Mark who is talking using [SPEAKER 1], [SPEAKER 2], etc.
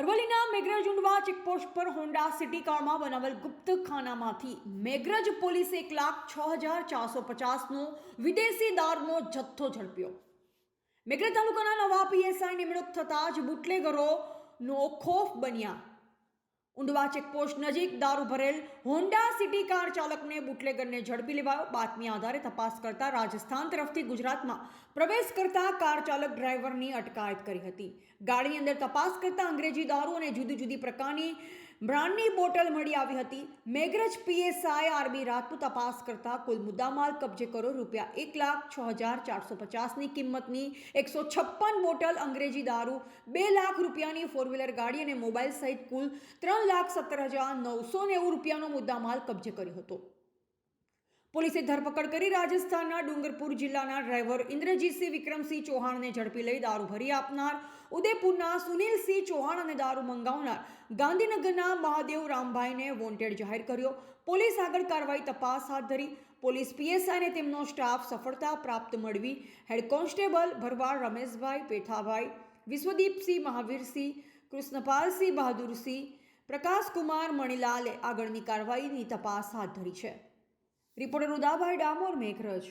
[SPEAKER 1] અરવલ્લીના મેઘરજ ઉંડવા ચેકપોસ્ટ પર Honda City કારમાં બનાવેલ ગુપ્ત ખાનામાંથી મેઘરજ પોલીસે એક લાખ છ હજાર ચારસો પચાસનો વિદેશી દારૂનો જથ્થો ઝડપ્યો. મેઘરજ તાલુકાના નવા પીએસઆઈ નિમણૂક થતાં જ બુટલેગરોનો ખોફ બન્યા. ઉંડવા ચેકપોસ્ટ નજીક દારૂ ભરેલ હોન્ડા સિટી કાર ચાલકને બુટલેગરને ઝડપી લેવાયો. બાતમી આધારે તપાસ કરતા રાજસ્થાન તરફથી ગુજરાતમાં પ્રવેશ કરતા કાર ચાલક ડ્રાઈવરની અટકાયત કરી હતી. ગાડીની અંદર તપાસ કરતા અંગ્રેજી દારૂ અને જુદી જુદી પ્રકારની બ્રાન્ડની બોટલ મળી આવી હતી. મેઘરજ પીએસઆઈ આરબી રાજપૂત તપાસ કરતા કુલ મુદ્દામાલ કબજે કરો રૂપિયા એક લાખ છ હજાર ચારસો પચાસની કિંમતની એકસો છપ્પન બોટલ અંગ્રેજી દારૂ, બે લાખ રૂપિયાની ફોર વ્હીલર ગાડી અને મોબાઈલ સહિત કુલ ત્રણ લાખ સત્તર હજાર નવસો નેવું રૂપિયાનો મુદ્દામાલ કબજે કર્યો હતો. પોલીસે ધરપકડ કરી રાજસ્થાનના ડુંગરપુર જિલ્લાના ડ્રાઈવર ઇન્દ્રજીતસિંહ વિક્રમસિંહ ચૌહાણને ઝડપી લઈ દારૂ ભરી આપનાર, ઉદયપુરના સુનિલસિંહ ચૌહાણ અને દારૂ મંગાવનાર ગાંધીનગરના મહાદેવ રામભાઈને વોન્ટેડ જાહેર કર્યો. પોલીસ આગળ કાર્યવાહી તપાસ હાથ ધરી. પોલીસ પીએસઆઈને તેમનો સ્ટાફ સફળતા પ્રાપ્ત મળવી. હેડ કોન્સ્ટેબલ ભરવાડ રમેશભાઈ પેથાભાઈ વિશ્વદીપસિંહ મહાવીરસિંહ, કૃષ્ણપાલસિંહ બહાદુરસિંહ, પ્રકાશકુમાર મણિલાલે આગળની કાર્યવાહીની તપાસ હાથ ધરી છે. રિપોર્ટર ઉદાભાઈ ડામોર મેઘરજ